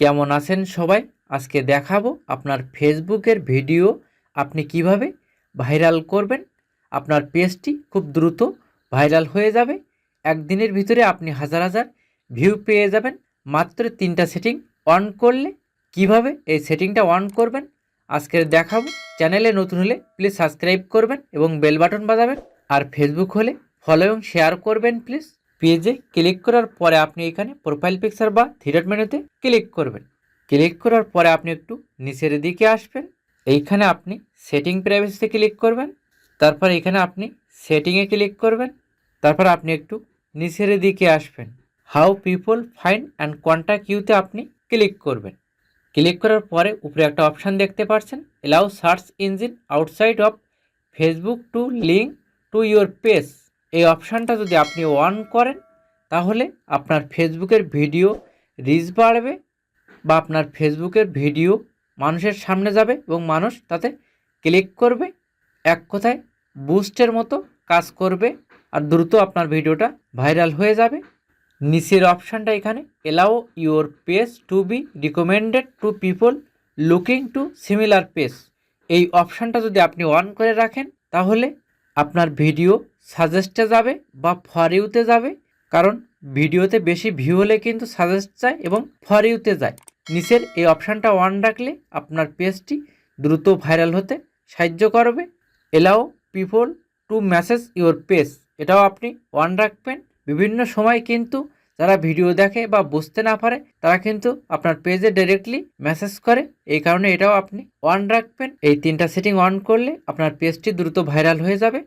কেমন আছেন সবাই? আজকে দেখাবো আপনার ফেসবুকের ভিডিও আপনি কীভাবে ভাইরাল করবেন। আপনার পেজটি খুব দ্রুত ভাইরাল হয়ে যাবে। একদিনের ভিতরে আপনি হাজার হাজার ভিউ পেয়ে যাবেন। মাত্র তিনটা সেটিং অন করলে কীভাবে এই সেটিংটা অন করবেন আজকে দেখাবো। চ্যানেলে নতুন হলে প্লিজ সাবস্ক্রাইব করবেন এবং বেল বাটন বাজাবেন। আর ফেসবুক হলে ফলো এবং শেয়ার করবেন প্লিজ। পেজে ক্লিক করার পরে আপনি এখানে প্রোফাইল পিকচার বা থ্রিডট মেনুতে ক্লিক করবেন। ক্লিক করার পরে আপনি একটু নিচের দিকে আসবেন। এইখানে আপনি সেটিং প্রাইভেসিতে ক্লিক করবেন। তারপর এখানে আপনি সেটিংয়ে ক্লিক করবেন। তারপর আপনি একটু নিচের দিকে আসবেন। How people find and contact ইউতে আপনি ক্লিক করবেন। ক্লিক করার পরে উপরে একটা অপশান দেখতে পাচ্ছেন। Allow search engine outside of Facebook to link to your page এই অপশানটা যদি আপনি অন করেন, তাহলে আপনার ফেসবুকের ভিডিও রিচ বাড়বে বা আপনার ফেসবুকের ভিডিও মানুষের সামনে যাবে এবং মানুষ তাতে ক্লিক করবে, এক কথায় বুস্টের মতো কাজ করবে আর দ্রুত আপনার ভিডিওটা ভাইরাল হয়ে যাবে। নিচের অপশানটা এখানে allow your page to be recommended to people looking to similar page এই অপশানটা যদি আপনি অন করে রাখেন, তাহলে আপনার ভিডিও সাজেস্টে যাবে বা ফরিউতে যাবে, কারণ ভিডিওতে বেশি ভিউ হলে কিন্তু সাজেস্ট চায় এবং ফর ইউতে যায়। নিচের এই অপশানটা ওয়ান রাখলে আপনার পেজটি দ্রুত ভাইরাল হতে সাহায্য করবে। Allow people to message your page এটাও আপনি ওয়ান রাখবেন। বিভিন্ন সময় কিন্তু যারা ভিডিও দেখে বা বুঝতে না পারে, তারা কিন্তু আপনার পেজে ডাইরেক্টলি মেসেজ করে। এই কারণে এটাও আপনি অন রাখবেন। এই তিনটা সেটিং অন করলে আপনার পেজটি দ্রুত ভাইরাল হয়ে যাবে।